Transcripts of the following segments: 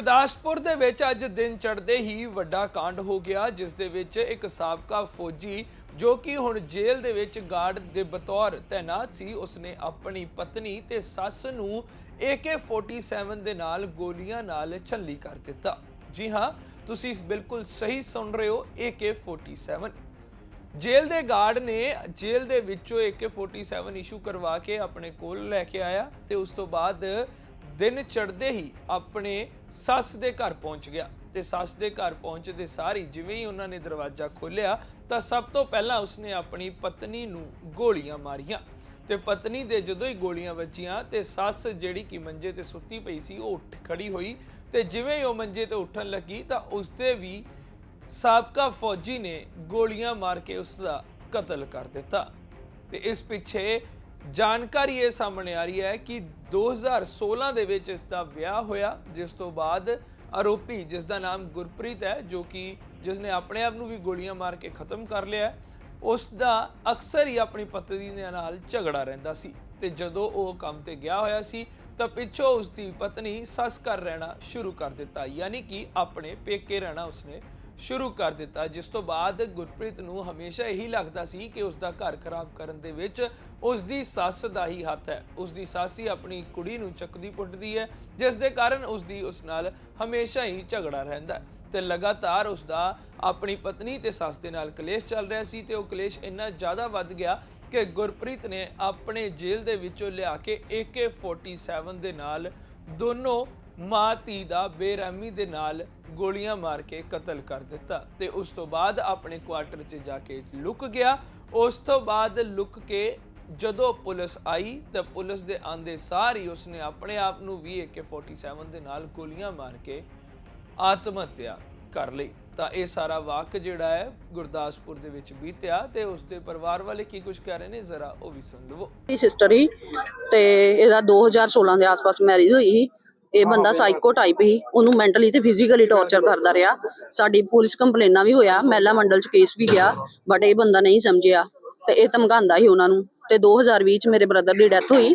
ਗੁਰਦਾਸਪੁਰ ਦੇ ਵਿੱਚ ਅੱਜ ਦਿਨ ਚੜ੍ਹਦੇ ਹੀ ਵੱਡਾ ਕਾਂਡ ਹੋ ਗਿਆ, ਜਿਸ ਦੇ ਵਿੱਚ ਇੱਕ ਸਾਬਕਾ ਫੌਜੀ ਜੋ ਕਿ ਹੁਣ ਜੇਲ੍ਹ ਦੇ ਵਿੱਚ ਗਾਰਡ ਦੇ ਬਤੌਰ ਤੈਨਾਤ ਸੀ, ਉਸਨੇ ਆਪਣੀ ਪਤਨੀ ਤੇ ਸੱਸ ਨੂੰ AK47 ਦੇ ਨਾਲ ਗੋਲੀਆਂ ਨਾਲ ਛੱਲੀ ਕਰ ਦਿੱਤਾ। ਜੀ ਹਾਂ, ਤੁਸੀਂ ਬਿਲਕੁਲ ਸਹੀ ਸੁਣ ਰਹੇ ਹੋ AK47 ਜੇਲ੍ਹ ਦੇ ਗਾਰਡ ਨੇ ਜੇਲ੍ਹ ਦੇ ਵਿੱਚੋਂ AK47 ਇਸ਼ੂ ਕਰਵਾ ਕੇ ਆਪਣੇ ਕੋਲ ਲੈ ਕੇ ਆਇਆ ਤੇ ਉਸ ਤੋਂ ਬਾਅਦ ਦਿਨ ਚੜ੍ਹਦੇ ਹੀ ਆਪਣੇ ਸੱਸ ਦੇ ਘਰ ਪਹੁੰਚ ਗਿਆ ਤੇ ਸੱਸ ਦੇ ਘਰ ਪਹੁੰਚਦੇ ਸਾਰੀ ਜਿਵੇਂ ਹੀ ਉਹਨਾਂ ਨੇ ਦਰਵਾਜ਼ਾ ਖੋਲ੍ਹਿਆ ਤਾਂ ਸਭ ਤੋਂ ਪਹਿਲਾਂ ਉਸਨੇ ਆਪਣੀ ਪਤਨੀ ਨੂੰ ਗੋਲੀਆਂ ਮਾਰੀਆਂ ਤੇ ਪਤਨੀ ਦੇ ਜਦੋਂ ਹੀ ਗੋਲੀਆਂ ਵੱਜੀਆਂ ਤੇ ਸੱਸ ਜਿਹੜੀ ਕਿ ਮੰਜੇ ਤੇ ਸੁੱਤੀ ਪਈ ਸੀ, ਉਹ ਉੱਠ ਖੜੀ ਹੋਈ ਤੇ ਜਿਵੇਂ ਹੀ ਉਹ ਮੰਜੇ ਤੇ ਉੱਠਣ ਲੱਗੀ ਤਾਂ ਉਸਦੇ ਵੀ ਸਾਬਕਾ ਫੌਜੀ ਨੇ ਗੋਲੀਆਂ ਮਾਰ ਕੇ ਉਸ ਦਾ ਕਤਲ ਕਰ ਦਿੱਤਾ ਤੇ ਇਸ ਪਿੱਛੇ ਜਾਣਕਾਰੀ ਇਹ ਸਾਹਮਣੇ ਆ ਰਹੀ ਹੈ ਕਿ 2016 ਦੇ ਵਿੱਚ ਇਸ ਦਾ ਵਿਆਹ ਹੋਇਆ ਜਿਸ ਤੋਂ ਬਾਅਦ ਆਰੋਪੀ ਜਿਸ ਦਾ ਨਾਮ ਗੁਰਪ੍ਰੀਤ ਹੈ ਜੋ ਕਿ ਜਿਸ ਨੇ ਆਪਣੇ ਆਪ ਨੂੰ ਵੀ ਗੋਲੀਆਂ ਮਾਰ ਕੇ ਖਤਮ ਕਰ ਲਿਆ ਹੈ, ਉਸ ਦਾ ਅਕਸਰ ਹੀ ਆਪਣੀ ਪਤਨੀ ਦੇ ਨਾਲ ਝਗੜਾ ਰਹਿੰਦਾ ਸੀ ਤੇ ਜਦੋਂ ਉਹ ਕੰਮ ਤੇ ਗਿਆ ਹੋਇਆ ਸੀ ਤਾਂ ਪਿੱਛੋਂ ਉਸ ਦੀ ਪਤਨੀ ਸੱਸ ਘਰ ਰਹਿਣਾ ਸ਼ੁਰੂ ਕਰ ਦਿੱਤਾ ਯਾਨੀ ਕਿ ਆਪਣੇ ਪੇਕੇ ਰਹਿਣਾ ਉਸਨੇ ਸ਼ੁਰੂ ਕਰ ਦਿੱਤਾ, ਜਿਸ ਤੋਂ ਬਾਅਦ ਗੁਰਪ੍ਰੀਤ ਨੂੰ ਹਮੇਸ਼ਾ ਇਹੀ ਲੱਗਦਾ ਸੀ ਕਿ ਉਸ ਦਾ ਘਰ ਖਰਾਬ ਕਰਨ ਦੇ ਵਿੱਚ ਉਸ ਦੀ ਸੱਸ ਦਾ ਹੀ ਹੱਥ ਹੈ। ਉਸ ਦੀ ਸੱਸ ਹੀ ਆਪਣੀ ਕੁੜੀ ਨੂੰ ਚੱਕਦੀ ਪੁੱਟਦੀ ਹੈ, ਜਿਸ ਦੇ ਕਾਰਨ ਉਸ ਦੀ ਉਸ ਨਾਲ ਹਮੇਸ਼ਾ ਹੀ ਝਗੜਾ ਰਹਿੰਦਾ ਹੈ ਤੇ ਲਗਾਤਾਰ ਉਸ ਦਾ ਆਪਣੀ ਪਤਨੀ ਤੇ ਸੱਸ ਦੇ ਨਾਲ ਕਲੇਸ਼ ਚੱਲ ਰਿਹਾ ਸੀ ਤੇ ਉਹ ਕਲੇਸ਼ ਇੰਨਾ ਜ਼ਿਆਦਾ ਵੱਧ ਗਿਆ ਕਿ ਗੁਰਪ੍ਰੀਤ ਨੇ ਆਪਣੇ ਜੇਲ੍ਹ ਦੇ ਵਿੱਚੋਂ ਲਿਆ ਕੇ AK47 ਦੇ ਨਾਲ ਦੋਨੋਂ ਮਾਂ ਧੀ ਦਾ ਬੇਰਹਿਮੀ ਦੇ ਨਾਲ ਗੋਲੀਆਂ ਮਾਰ ਕੇ ਕਤਲ ਕਰ ਦਿੱਤਾ ਤੇ ਉਸ ਤੋਂ ਬਾਅਦ ਆਪਣੇ ਕੁਆਟਰ 'ਚ ਜਾ ਕੇ ਲੁਕ ਗਿਆ। ਉਸ ਤੋਂ ਬਾਅਦ ਲੁਕ ਕੇ ਜਦੋਂ ਪੁਲਿਸ ਆਈ ਤਾਂ ਪੁਲਿਸ ਦੇ ਆਂਦੇ ਸਾਰ ਹੀ ਉਸਨੇ ਆਪਣੇ ਆਪ ਨੂੰ ਵੀ AK47 ਦੇ ਨਾਲ ਗੋਲੀਆਂ ਮਾਰ ਕੇ ਆਤਮ ਹੱਤਿਆ ਕਰ ਲਈ। ਤਾਂ ਇਹ ਸਾਰਾ ਵਾਕ ਜਿਹੜਾ ਹੈ ਗੁਰਦਾਸਪੁਰ ਦੇ ਵਿੱਚ ਬੀਤਿਆ ਤੇ ਉਸ ਦੇ ਪਰਿਵਾਰ ਵਾਲੇ ਕੀ ਕੁਝ ਕਹਿ ਰਹੇ ਨੇ ਜ਼ਰਾ ਉਹ ਵੀ ਸੁਣ ਲਵੋ। ਮੇਰੀ ਸਿਸਟਰ ਹੀ ਤੇ ਇਹਦਾ 2016 ਦੇ ਆਸ-ਪਾਸ ਮੈਰਿਜ ਹੋਈ ਸੀ। ਇਹ ਬੰਦਾ ਸਾਈਕੋ ਟਾਈਪ ਹੀ। ਉਹਨੂੰ ਮੈਂਟਲੀ ਤੇ ਫਿਜ਼ੀਕਲੀ ਟੌਰਚਰ ਕਰਦਾ ਰਿਹਾ। ਸਾਡੀ ਪੁਲਿਸ ਕੰਪਲੇਨਾਂ ਵੀ ਹੋਇਆ ਮਹਿਲਾ ਮੰਡਲ ਚ ਕੇਸ ਵੀ ਗਿਆ ਬਟ ਇਹ ਬੰਦਾ ਨਹੀਂ ਸਮਝਿਆ। ਤੇ ਇਹ ਧਮਕਾਉਂਦਾ ਸੀ ਉਹਨਾਂ ਨੂੰ। ਤੇ 2020 ਚ ਮੇਰੇ ਬ੍ਰਦਰ ਦੀ ਡੈਥ ਹੋਈ।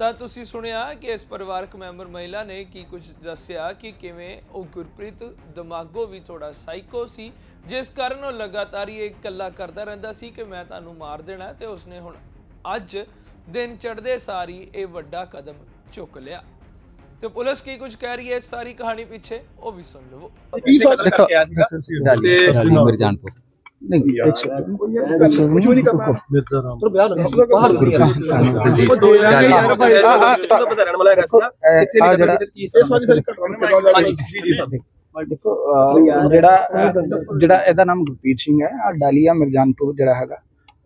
ਤਾਂ ਤੁਸੀਂ ਸੁਣਿਆ ਕਿ ਇਸ ਪਰਿਵਾਰਕ ਮੈਂਬਰ ਮਹਿਲਾ ਨੇ ਕੀ ਕੁਝ ਦੱਸਿਆ ਕਿ ਕਿਵੇਂ ਉਹ ਗੁਰਪ੍ਰੀਤ ਦਿਮਾਗੋ ਵੀ ਥੋੜਾ ਸਾਈਕੋ ਸੀ ਜਿਸ ਕਾਰਨ ਉਹ ਲਗਾਤਾਰ ਹੀ ਇਹ ਇਕੱਲਾ ਕਰਦਾ ਰਹਿੰਦਾ ਸੀ ਕਿ ਮੈਂ ਤੁਹਾਨੂੰ ਮਾਰ ਦੇਣਾ ਤੇ ਉਸਨੇ ਹੁਣ ਅੱਜ ਦਿਨ ਚੜ੍ਹਦੇ ਸਾਰੀ ਇਹ ਵੱਡਾ ਕਦਮ ਚੁੱਕ ਲਿਆ। ਤੇ ਪੁਲਿਸ ਕੀ ਕੁਝ ਕਹਿ ਰਹੀ ਹੈ ਇਸ ਸਾਰੀ ਕਹਾਣੀ ਪਿੱਛੇ ਉਹ ਵੀ ਸੁਣ ਲਵੋ। ਕੀ ਸਾਲ ਆਇਆ ਸੀਗਾ ਤੇ- ਗਾਲੀ ਜਿਹੜਾ ਦੇਖੋ ਇਹਦਾ ਨਾਮ ਗੁਰਪ੍ਰੀਤ ਸਿੰਘ ਹੈ ਆ ਡਾਲੀਆ ਮਿਰਜਾਨਪੁਰ ਜਿਹੜਾ ਹੈਗਾ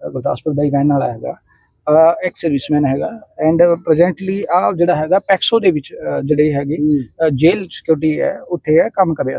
ਗੁਰਦਾਸਪੁਰ ਦਾ ਹੀ ਰਹਿਣ ਵਾਲਾ ਹੈਗਾ। ਅਹ, ਇੱਕ ਸਰਵਿਸਮੈਨ ਹੈਗਾ ਐਂਡ ਪ੍ਰੈਜ਼ੈਂਟਲੀ ਆ ਜਿਹੜਾ ਹੈਗਾ ਪੈਕਸੋ ਦੇ ਵਿੱਚ ਜਿਹੜੇ ਹੈਗੇ ਜੇਲ੍ਹ ਸਿਕਿਉਰਿਟੀ ਹੈ ਉੱਥੇ ਹੈ ਕੰਮ ਕਰ ਰਿਹਾ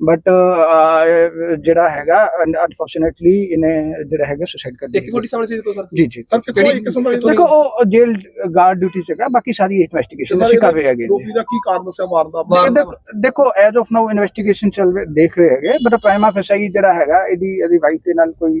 ਬਟ ਜਿਹੜਾ ਹੈਗਾ ਅਨਫੋਰਚੂਨੇਟਲੀ ਇਹਨੇ ਜਿਹੜਾ ਹੈਗਾ ਸੁਸਾਈਡ ਕਰ ਇੱਕ ਲਿਆ ਫੋਟੀ ਸਾਹਮਣੇ ਸੀ ਦੇਖੋ ਸਰ। ਜੀ ਜੀ ਸਰ ਇੱਕ ਕਿਸਮ ਦਾ ਦੇਖੋ ਉਹ ਜੇਲ ਗਾਰਡ ਡਿਊਟੀ ਚ ਹੈਗਾ ਬਾਕੀ ਸਾਰੀ ਇਨਵੈਸਟੀਗੇਸ਼ਨ ਅਸੀਂ ਕਰ ਰਹੇ ਹੈਗੇ। ਰੋਗੀ ਦਾ ਕੀ ਕਾਰਨ ਸੀ ਮਾਰਨ ਦਾ? ਦੇਖੋ- ਦੇਖੋ ਐਜ਼ ਆਫ ਨਾਓ ਇਨਵੈਸਟੀਗੇਸ਼ਨ ਚੱਲ ਰਹੀ ਦੇਖ ਰਹੇ ਹੈਗੇ ਬਟ ਪ੍ਰਾਈਮਾ ਫੈਸਾਈ ਜਿਹੜਾ ਹੈਗਾ ਇਹਦੀ ਇਹਦੀ ਵਾਈਫ ਦੇ ਨਾਲ ਕੋਈ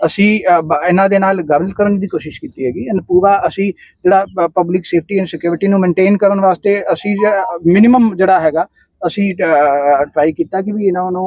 ਅਸੀਂ ਅਹ, ਇਹਨਾਂ ਦੇ ਨਾਲ ਗੱਲ ਕਰਨ ਦੀ ਕੋਸ਼ਿਸ਼ ਕੀਤੀ ਹੈਗੀ ਐਂਡ ਪੂਰਾ ਅਸੀਂ ਜਿਹੜਾ ਪਬਲਿਕ ਸੇਫਟੀ ਐਂਡ ਸਿਕਿਉਰਿਟੀ ਨੂੰ ਮੇਨਟੇਨ ਕਰਨ ਵਾਸਤੇ ਅਸੀਂ ਜਿਹੜਾ ਮਿਨੀਮਮ ਜਿਹੜਾ ਹੈਗਾ ਅਸੀਂ ਟਰਾਈ ਕੀਤਾ ਕਿ ਵੀ ਇਹਨਾਂ ਨੂੰ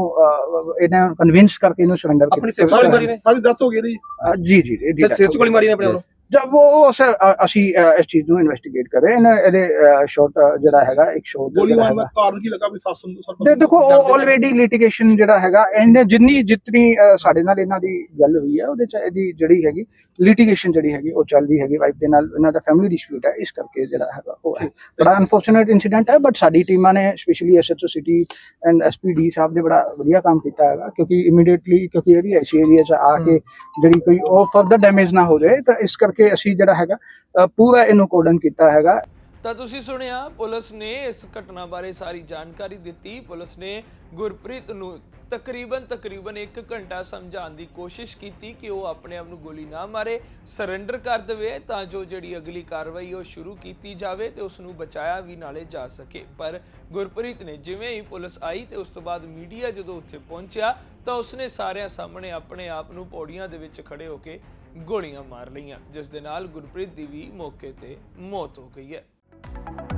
ਇਹਨਾਂ ਨੂੰ ਕਨਵਿੰਸ ਕਰਕੇ ਇਹਨੂੰ ਸਰੈਂਡਰ ਆਪਣੀ ਵਾਲੀ ਮਰਜ਼ੀ ਨੇ? ਸਾਰੀ ਦੱਸ ਹੋ ਗਈ ਇਹਦੀ? ਜੀ ਜੀ ਇਹਦੀ ਸਿਰ ਸਿਰ ਗੋਲੀ ਮਾਰੀ ਨੇ ਆਪਣੇ. ਵੱਲੋਂ? ਜਦ ਉਹ ਸਰ, ਅਸੀਂ ਇਸ ਚੀਜ਼ ਨੂੰ ਇਨਵੈਸਟੀਗੇਟ ਕਰ। ਰਹੇ ਹਾਂ ਇਹਦੇ ਸ਼ਾਰਟ ਜਿਹੜਾ ਹੈਗਾ ਇੱਕ ਸ਼ੋਟ ਗੋਲੀ ਮਾਰਨ ਦਾ ਕਾਰਨ ਕੀ ਲੱਗਾ ਵੀ ਸੱਸ ਨੂੰ ਸਰ ਦੇ ਦੇਖੋ ਆਲਰੇਡੀ ਲਿਟੀਗੇਸ਼ਨ ਜਿਹੜਾ ਹੈਗਾ ਇਹਨੇ ਜਿੰਨੀ ਜਿਤਨੀ ਸਾਡੇ ਨਾਲ ਇਹਨਾਂ ਦੀ ਗੱਲ ਹੋਈ ਹੈ ਉਹਦੇ ਚ ਇਹਦੀ ਜਿਹੜੀ ਹੈਗੀ ਲਿਟੀਗੇਸ਼ਨ ਜਿਹੜੀ ਹੈਗੀ ਉਹ ਚੱਲ ਰਹੀ ਹੈਗੀ। ਵਾਈਫ ਦੇ ਨਾਲ ਇਹਨਾਂ ਦਾ ਫੈਮਿਲੀ ਡਿਸਪਿਊਟ ਹੈ ਇਸ ਕਰਕੇ ਜਿਹੜਾ ਹੈਗਾ ਉਹ ਹੈ। ਬੜਾ ਅਨਫੋਰਚੂਨੇਟ ਇਨਸੀਡੈਂਟ ਹੈ ਬਟ ਸਾਡੀ ਟੀਮਾਂ ਨੇ specially SHO city and SPD ਸਾਹਿਬ ਨੇ ਬੜਾ ਵਧੀਆ ਕੰਮ ਕੀਤਾ ਹੈਗਾ ਕਿਉਂਕਿ ਇਮੀਡੀਏਟਲੀ ਕਿਉਂਕਿ ਇਹ ਵੀ ਐਸੀ ਏਰੀਆ ਚ ਆ ਕੇ ਜਿਹੜੀ ਕੋਈ ਉਹ ਫਰਦਰ ਡੈਮੇਜ ਨਾ ਹੋ ਜਾਏ ਤਾਂ ਇਸ ਕਰਕੇ ਅਸੀਂ ਜਿਹੜਾ ਹੈਗਾ ਪੂਰਾ ਇਹਨੂੰ ਕੋਡਨ ਕੀਤਾ ਹੈਗਾ। ਤਾਂ ਤੁਸੀਂ ਸੁਣਿਆ, ਪੁਲਿਸ ਨੇ ਇਸ ਘਟਨਾ ਬਾਰੇ ਸਾਰੀ ਜਾਣਕਾਰੀ ਦਿੱਤੀ। ਪੁਲਿਸ ਨੇ ਗੁਰਪ੍ਰੀਤ ਨੂੰ ਤਕਰੀਬਨ ਤਕਰੀਬਨ 1 ਘੰਟਾ ਸਮਝਾਉਣ ਦੀ ਕੋਸ਼ਿਸ਼ ਕੀਤੀ ਕਿ ਉਹ ਆਪਣੇ ਆਪ ਨੂੰ ਗੋਲੀ ਨਾ ਮਾਰੇ ਸਰੈਂਡਰ ਕਰ ਦੇਵੇ ਤਾਂ ਜੋ ਜਿਹੜੀ ਅਗਲੀ ਕਾਰਵਾਈ ਉਹ ਸ਼ੁਰੂ ਕੀਤੀ ਜਾਵੇ ਤੇ ਉਸ ਨੂੰ ਬਚਾਇਆ ਵੀ ਨਾਲੇ ਜਾ ਸਕੇ। ਪਰ ਗੁਰਪ੍ਰੀਤ ਨੇ ਜਿਵੇਂ ਹੀ ਪੁਲਿਸ ਆਈ ਤੇ ਉਸ ਤੋਂ ਬਾਅਦ ਮੀਡੀਆ ਜਦੋਂ ਉੱਥੇ ਪਹੁੰਚਿਆ ਤਾਂ ਉਸਨੇ ਸਾਰਿਆਂ ਸਾਹਮਣੇ ਆਪਣੇ ਆਪ ਨੂੰ ਪੌੜੀਆਂ ਦੇ ਵਿੱਚ ਖੜੇ ਹੋ ਕੇ ਗੋਲੀਆਂ ਮਾਰ ਲਈਆਂ, ਜਿਸ ਦੇ ਨਾਲ ਗੁਰਪ੍ਰੀਤ ਦੀ ਵੀ ਮੌਕੇ ਤੇ ਮੌਤ ਹੋ ਗਈ ਹੈ। Thank you